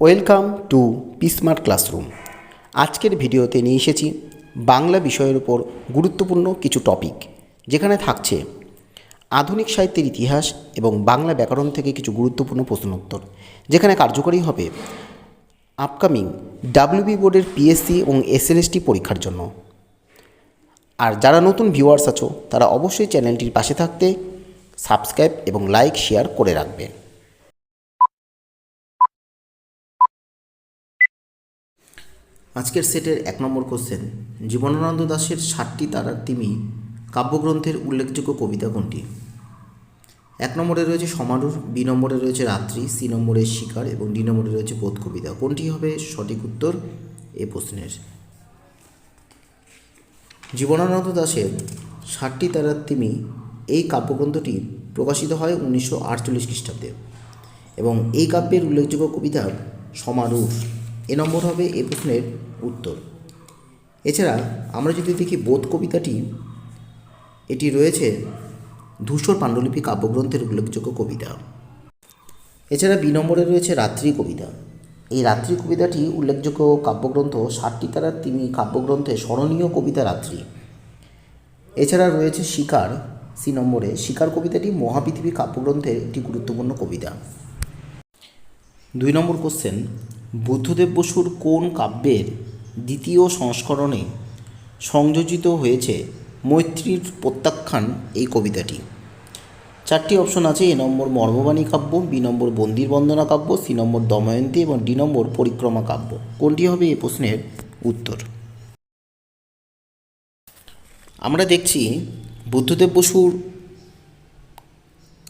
Welcome to পিসমার্ট classroom আজকের ভিডিওতে নিয়ে এসেছি বাংলা বিষয়ের উপর গুরুত্বপূর্ণ কিছু টপিক যেখানে থাকছে আধুনিক সাহিত্যের ইতিহাস এবং বাংলা ব্যাকরণ থেকে কিছু গুরুত্বপূর্ণ প্রশ্নোত্তর, যেখানে কার্যকরী হবে আপকামিং ডাব্লিউবি বোর্ডের পিএসসি এবং এসএলএসটি পরীক্ষার জন্য। আর যারা নতুন ভিউয়ার্স আছো, তারা অবশ্যই চ্যানেলটির পাশে থাকতে সাবস্ক্রাইব এবং লাইক শেয়ার করে রাখবে। আজকের সেটের এক নম্বর কোশ্চেন জীবনানন্দ দাশের ষাটটি তারার তিমি কাব্যগ্রন্থের উল্লেখযোগ্য কবিতা কোনটি? এক নম্বরে রয়েছে সমারোহ বি নম্বরে রয়েছে রাত্রি, সি নম্বরে শিকার এবং ডি নম্বরে রয়েছে বোধ কবিতা। কোনটি হবে সঠিক উত্তর? এ প্রশ্নের। জীবনানন্দ দাশের ষাটটি তারার তিমি এই কাব্যগ্রন্থটি প্রকাশিত হয় উনিশশো আটচল্লিশ খ্রিস্টাব্দে এবং এই কাব্যের উল্লেখযোগ্য কবিতা সমারোহ এ নম্বর হবে এ প্রশ্নের উত্তর। এছাড়া আমরা যদি দেখি বোধ কবিতাটি, এটি রয়েছে ধূসর পাণ্ডুলিপি কাব্যগ্রন্থের উল্লেখযোগ্য কবিতা। এছাড়া বি নম্বরে রয়েছে রাত্রি কবিতা। এই রাত্রি কবিতাটি উল্লেখযোগ্য কাব্যগ্রন্থ ষাটটি তারার তিমি কাব্যগ্রন্থে স্মরণীয় কবিতা রাত্রি। এছাড়া রয়েছে শিকার, সি নম্বরে শিকার কবিতাটি মহাপৃথিবী কাব্যগ্রন্থের একটি গুরুত্বপূর্ণ কবিতা। দুই নম্বর কোশ্চেন বুদ্ধদেব বসুর কোন কাব্যের দ্বিতীয় সংস্করণে সংযোজিত হয়েছে মৈত্রীর প্রত্যাখ্যান এই কবিতাটি? চারটি অপশন আছে, এ নম্বর মর্মবাণী কাব্য, বি নম্বর বন্দির বন্দনা কাব্য, সি নম্বর দময়ন্তী এবং ডি নম্বর পরিক্রমা কাব্য। কোনটি হবে এই প্রশ্নের উত্তর? আমরা দেখছি বুদ্ধদেব বসুর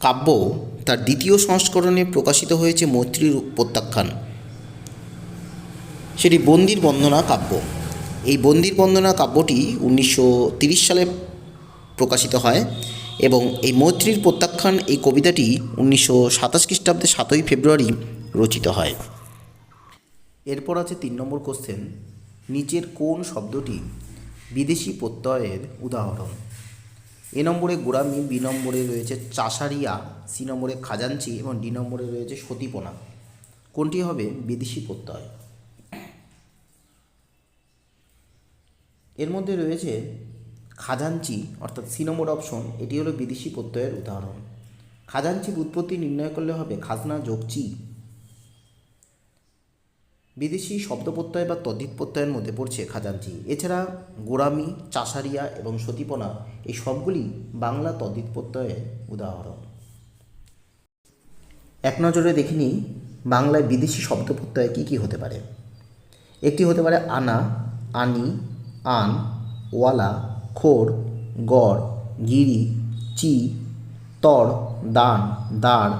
কাব্য তার দ্বিতীয় সংস্করণে প্রকাশিত হয়েছে মৈত্রীর প্রত্যাখ্যান। সেটি বন্দির বন্দনা কাব্য। এই বন্দির বন্দনা কাব্যটি উনিশশো সালে প্রকাশিত হয় এবং এই মৈত্রীর প্রত্যাখ্যান এই কবিতাটি উনিশশো সাতাশ খ্রিস্টাব্দে সাতই ফেব্রুয়ারি রচিত হয়। এরপর আছে তিন নম্বর কোশ্চেন নিচের কোন শব্দটি বিদেশি প্রত্যয়ের উদাহরণ? এ নম্বরে গোড়ামি, বি নম্বরে রয়েছে চাষারিয়া, সি নম্বরে খাজাঞ্চি এবং ডি নম্বরে রয়েছে সতীপনা। কোনটি হবে বিদেশি প্রত্যয়? এর মধ্যে রয়েছে খাজাঞ্চি, অর্থাৎ সি নম্বর অপশন এটি হলো বিদেশি প্রত্যয়ের উদাহরণ। খাজাঞ্চির উৎপত্তি নির্ণয় করলে হবে খাজনা যোগচি। বিদেশি শব্দ প্রত্যয় বা তদ্ধিত প্রত্যয়ের মধ্যে পড়ছে খাজাঞ্চি। এছাড়া গোড়ামি, চাষারিয়া এবং সতীপনা, এই সবগুলি বাংলা তদ্ধিত প্রত্যয়ের উদাহরণ। এক নজরে দেখে নিই, বাংলায় বিদেশি শব্দ প্রত্যয় কী কী হতে পারে? একটি হতে পারে আনা, আনি আন, ওয়ালা, খোর, গড়, গিরি, চি, তর, দান দাঁড়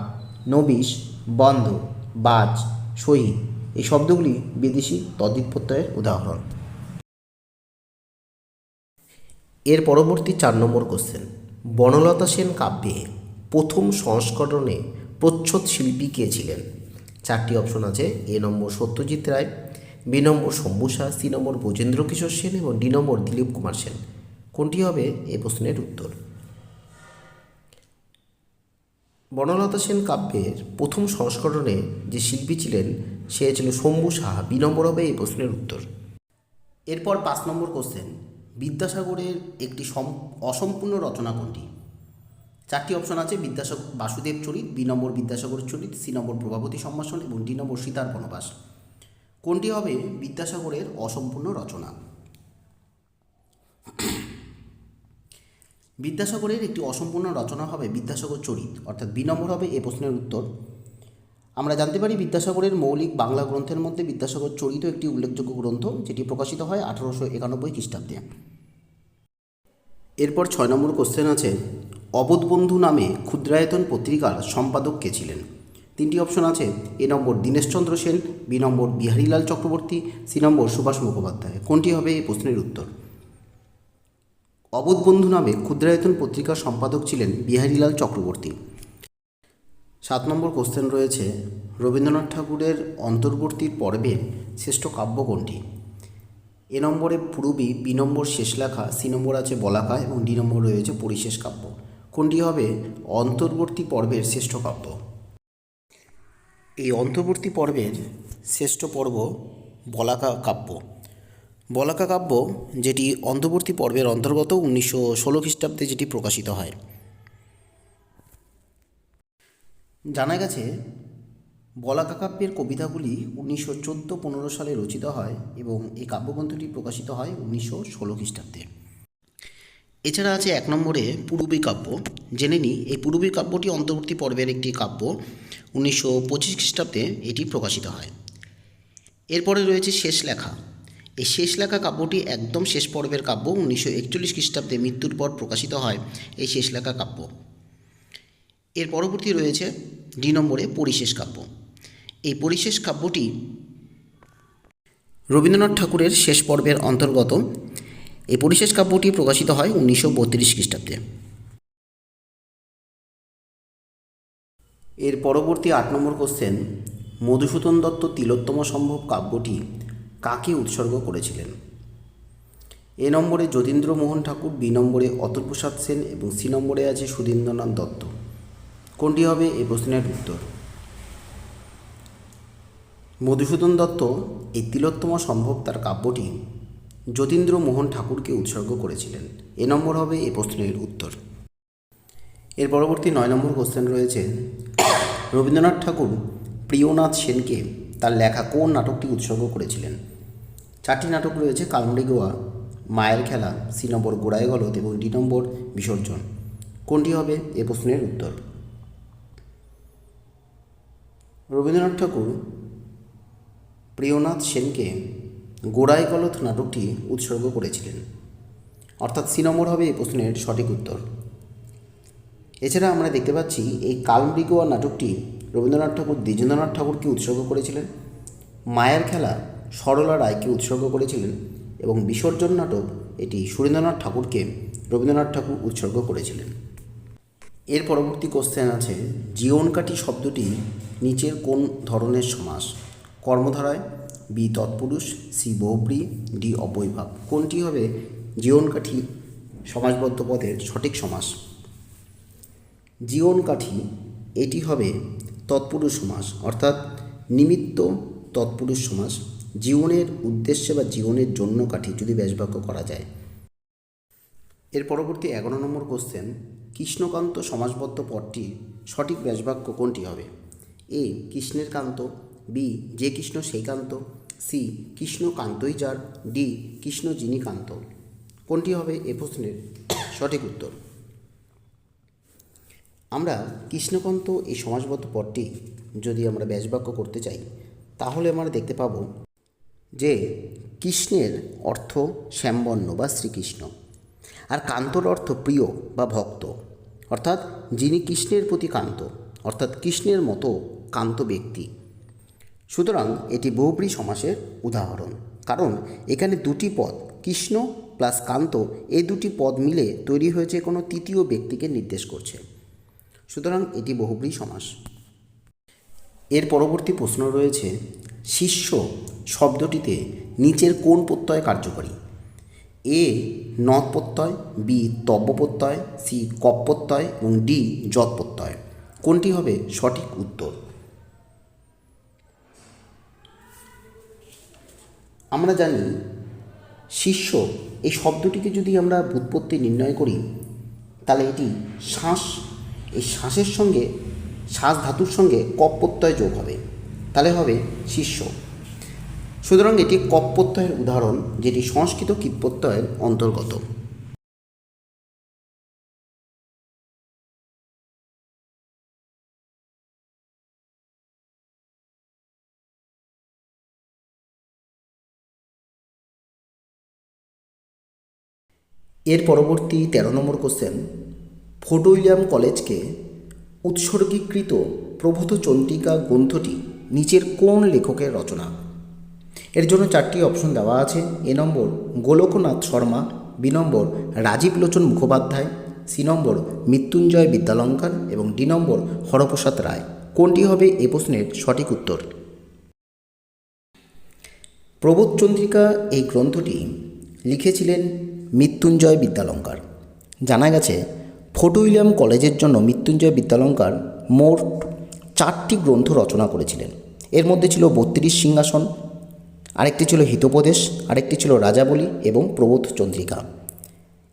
নবিশ, বন্ধ, বাজ, সহি। এই শব্দগুলি বিদেশি তদ্ধিত প্রত্যয়ের উদাহরণ। এর পরবর্তী চার নম্বর কোশ্চেন বনলতা সেন কাব্যে প্রথম সংস্করণে প্রচ্ছদ শিল্পী কে ছিলেন? চারটি অপশন আছে। A number Satyajit Ray B number Shambhusha C number Brajendra Kishore Sen এবং ডি নম্বর দিলীপ কুমার সেন। কোনটি হবে? এ প্রশ্নের উত্তর। বনলতা সেন কাব্যের প্রথম সংস্করণে যে শিল্পী ছিলেন, সে ছিল শম্ভু সাহা বি নম্বর হবে এই প্রশ্নের উত্তর। এরপর পাঁচ নম্বর কোশ্চেন বিদ্যাসাগরের একটি সম, অসম্পূর্ণ রচনা কোনটি? চারটি অপশন আছে বিদ্যাসাগর বাসুদেব চরিত, বি নম্বর বিদ্যাসাগর চরিত, সি নম্বর প্রভাবতী সম্ভাষণ এবং ডি নম্বর সীতার বনবাস। কোনটি হবে বিদ্যাসাগরের অসম্পূর্ণ রচনা? বিদ্যাসাগরের একটি অসম্পূর্ণ রচনা হবে বিদ্যাসাগর চরিত, অর্থাৎ বি নম্বর হবে এ প্রশ্নের উত্তর। আমরা জানতে পারি বিদ্যাসাগরের মৌলিক বাংলা গ্রন্থের মধ্যে বিদ্যাসাগর চরিত একটি উল্লেখযোগ্য গ্রন্থ, যেটি প্রকাশিত হয় আঠারোশো একানব্বই খ্রিস্টাব্দে। এরপর ছয় নম্বর কোশ্চেন আছে, অবোধবন্ধু নামে ক্ষুদ্রায়তন পত্রিকার সম্পাদক কে ছিলেন? তিনটি অপশন আছে, A number Dineshchandra Sen, B number Biharilal Chakraborty, C number Subhash Mukhopadhyay. কোনটি হবে এই প্রশ্নের উত্তর? অবোধবন্ধু নামে ক্ষুদ্রায়তন পত্রিকার সম্পাদক ছিলেন বিহারীলাল চক্রবর্তী। সাত নম্বর কোশ্চেন রয়েছে, রবীন্দ্রনাথ ঠাকুরের অন্তর্বর্তীর পর্বের শ্রেষ্ঠ কাব্য কোনটি? এ নম্বরে পূরবী, বি নম্বর শেষ লেখা, সি নম্বর আছে বলাকা এবং ডি নম্বর রয়েছে পরিশেষ কাব্য। কোনটি হবে অন্তর্বর্তী পর্বের শ্রেষ্ঠ কাব্য? এই অন্তর্বর্তী পর্বের শ্রেষ্ঠ পর্ব বলাকা কাব্য। বলাকা কাব্য যেটি অন্তর্বর্তী পর্বের অন্তর্গত উনিশশো ষোলো খ্রিস্টাব্দে যেটি প্রকাশিত হয়। জানা গেছে, বলাকা কাব্যের কবিতাগুলি উনিশশো চোদ্দ পনেরো সালে রচিত হয় এবং এই কাব্যগ্রন্থটি প্রকাশিত হয় উনিশশো ষোলো খ্রিস্টাব্দে। এছাড়া আছে এক নম্বরে পূর্বী কাব্য। জেনে নিই, এই পূর্বী কাব্যটি অন্তর্বর্তী পর্বের একটি কাব্য। উনিশশো পঁচিশ খ্রিস্টাব্দে এটি প্রকাশিত হয়। এরপরে রয়েছে শেষ লেখা। এই শেষ লেখা কাব্যটি একদম শেষ পর্বের কাব্য, উনিশশো একচল্লিশ খ্রিস্টাব্দে মৃত্যুর পর প্রকাশিত হয় এই শেষ লেখা কাব্য। এর পরবর্তী রয়েছে দুই নম্বরে পরিশেষ কাব্য। এই পরিশেষ কাব্যটি রবীন্দ্রনাথ ঠাকুরের শেষ পর্বের অন্তর্গত। এই পরিশেষ কাব্যটি প্রকাশিত হয় উনিশশো বত্রিশ খ্রিস্টাব্দে। এর পরবর্তী আট নম্বর কোশ্চেন মধুসূদন দত্ত তিলোত্তম সম্ভব কাব্যটি কাকে উৎসর্গ করেছিলেন? এ নম্বরে যতীন্দ্রমোহন ঠাকুর, বি নম্বরে অতুল প্রসাদ সেন এবং সি নম্বরে আছে সুধীন্দ্রনাথ দত্ত। কোনটি হবে? এ প্রশ্নের উত্তর। মধুসূদন দত্ত এই তিলোত্তম সম্ভব তার কাব্যটি যতীন্দ্রমোহন ঠাকুরকে উৎসর্গ করেছিলেন। এ নম্বর হবে? এ প্রশ্নের উত্তর। এর পরবর্তী নয় নম্বর কোশ্চেন রয়েছে রবীন্দ্রনাথ ঠাকুর প্রিয়নাথ সেনকে তার লেখা কোন নাটকটি উৎসর্গ করেছিলেন? চারটি নাটক রয়েছে কালমুড়ি গোয়া, মায়ের খেলা, সি নম্বর গোড়ায় গলদ এবং ডি নম্বর বিসর্জন। কোনটি হবে? এ প্রশ্নের উত্তর। রবীন্দ্রনাথ ঠাকুর প্রিয়নাথ সেনকে গোড়ায় গলদ নাটকটি উৎসর্গ করেছিলেন। অর্থাৎ সি নম্বর হবে এই প্রশ্নের সঠিক উত্তর। এছাড়া আমরা দেখতে পাচ্ছি এই কালমৃগোয়া নাটকটি রবীন্দ্রনাথ ঠাকুর, দ্বিজেন্দ্রনাথ ঠাকুরকে উৎসর্গ করেছিলেন? মায়ের খেলা সরলা রায়কে উৎসর্গ করেছিলেন এবং বিসর্জন নাটক এটি সুরেন্দ্রনাথ ঠাকুরকে রবীন্দ্রনাথ ঠাকুর উৎসর্গ করেছিলেন। এর পরবর্তী কোশ্চেন আছে, জীবনকাঠি শব্দটি নিচের কোন ধরনের সমাস? কর্মধারায় বি তৎপুরুষ সি বহুব্রী ডি অবৈভাব কোনটি হবে জীবনকাঠি সমাজবদ্ধ পদের সঠিক সমাস? জীবনকাঠি, এটি হবে তৎপুরুষ সমাস, অর্থাৎ নিমিত্ত তৎপুরুষ সমাস, জীবনের উদ্দেশ্যে বা জীবনের জন্য কাঠি যদি ব্যাসবাক্য করা যায়। এর পরবর্তী এগারো নম্বর কোশ্চেন কৃষ্ণকান্ত সমাজবদ্ধ পদটি সঠিক ব্যাসবাক্য কোনটি হবে? এ, কৃষ্ণের কান্ত, বি, যে কৃষ্ণ সেই কান্ত, সি, কৃষ্ণ কান্তই যার, ডি, কৃষ্ণ যিনি কান্ত। কোনটি হবে এ প্রশ্নের সঠিক উত্তর? আমরা কৃষ্ণকান্ত এই সমাজবদ্ধ পদটি যদি আমরা ব্যাসবাক্য করতে চাই, তাহলে আমরা দেখতে পাব যে কৃষ্ণের অর্থ শ্যামবর্ণ বা শ্রীকৃষ্ণ। আর কান্তর অর্থ প্রিয় বা ভক্ত। অর্থাৎ যিনি কৃষ্ণের প্রতি কান্ত, অর্থাৎ কৃষ্ণের মতো কান্ত ব্যক্তি। সুতরাং এটি বহুব্রী সমাসের উদাহরণ। কারণ এখানে দুটি পদ, কৃষ্ণ প্লাস কান্ত এই দুটি পদ মিলে তৈরি হয়েছে কোনো তৃতীয় ব্যক্তিকে নির্দেশ করছে। সুতরাং এটি বহুব্রী সমাস। এর পরবর্তী প্রশ্ন রয়েছে, শিষ্য শব্দটিতে নিচের কোন প্রত্যয় কার্যকরী? এ, নদ প্রত্যয়, বি, তব্য প্রত্যয়, সি, কপ প্রত্যয় এবং ডি যৎ প্রত্যয়। কোনটি হবে সঠিক উত্তর? আমরা জানি, শিষ্য এই শব্দটিকে যদি আমরা বুৎপত্তি নির্ণয় করি, তাহলে এটি শ্বাস এই শ্বাসের সঙ্গে, শ্বাস ধাতুর সঙ্গে কপ প্রত্যয় যোগ হবে। তাহলে হবে শিষ্য সুতরাং এটি কপ প্রত্যয়ের উদাহরণ, যেটি সংস্কৃত কীট প্রত্যয়ের অন্তর্গত। এর পরবর্তী তেরো নম্বর কোশ্চেন ফোর্ট উইলিয়াম কলেজকে উৎসর্গীকৃত প্রবোধ চন্দ্রিকা গ্রন্থটি নিচের কোন লেখকের রচনা? এর জন্য চারটি অপশন দেওয়া আছে। A number Golaknath Sharma, B number Rajib Lochan Mukhopadhyay, C number Mrityunjay Vidyalankar এবং ডি নম্বর হরপ্রসাদ রায়। কোনটি হবে এ প্রশ্নের সঠিক উত্তর? প্রবোধ চন্দ্রিকা এই গ্রন্থটি লিখেছিলেন মৃত্যুঞ্জয় বিদ্যালঙ্কার। জানা গেছে ফোর্ট উইলিয়াম কলেজের জন্য মৃত্যুঞ্জয় বিদ্যালঙ্কার মোট চারটি গ্রন্থ রচনা করেছিলেন। এর মধ্যে ছিল বত্রিশ সিংহাসন, আরেকটি ছিল হিতোপদেশ, আরেকটি ছিল রাজাবলি এবং প্রবোধ চন্দ্রিকা।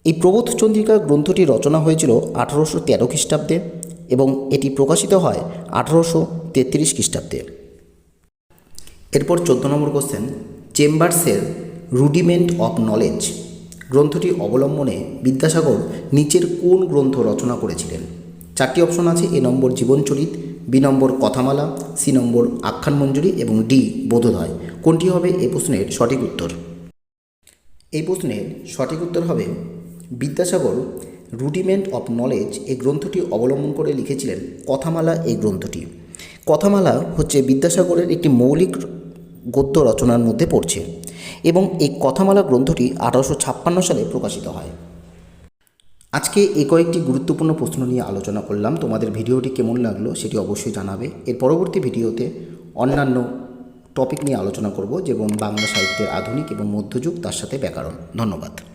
এই প্রবোধ চন্দ্রিকা গ্রন্থটি রচনা হয়েছিল আঠারোশো তেরো খ্রিস্টাব্দে এবং এটি প্রকাশিত হয় আঠারোশো তেত্রিশ খ্রিস্টাব্দে। এরপর চোদ্দ নম্বর কোশ্চেন চেম্বার্সের রুডিমেন্ট অফ নলেজ। গ্রন্থটি অবলম্বনে বিদ্যাসাগর নিচের কোন গ্রন্থ রচনা করেছিলেন? চারটি অপশন আছে, A number জীবনচরিত, B number Kathamala, C নম্বর আখ্যানমঞ্জুরি এবং ডি বোধোদয়। কোনটি হবে? এই প্রশ্নের সঠিক উত্তর। এই প্রশ্নের সঠিক উত্তর হবে, বিদ্যাসাগর রুডিমেন্ট অফ নলেজ এই গ্রন্থটি অবলম্বন করে লিখেছিলেন। কথামালা এই গ্রন্থটি। কথামালা হচ্ছে বিদ্যাসাগরের একটি মৌলিক গদ্য রচনার মধ্যে পড়ছে। এবং এই কথামালা গ্রন্থটি আঠারোশো ছাপ্পান্ন সালে প্রকাশিত হয়। আজকে এ কয়েকটি গুরুত্বপূর্ণ প্রশ্ন নিয়ে আলোচনা করলাম। তোমাদের ভিডিওটি কেমন লাগল সেটি অবশ্যই জানাবে। এর পরবর্তী ভিডিওতে অন্যান্য টপিক নিয়ে আলোচনা করব, যেমন বাংলা সাহিত্যের আধুনিক এবং মধ্যযুগ, তার সাথে ব্যাকরণ। ধন্যবাদ।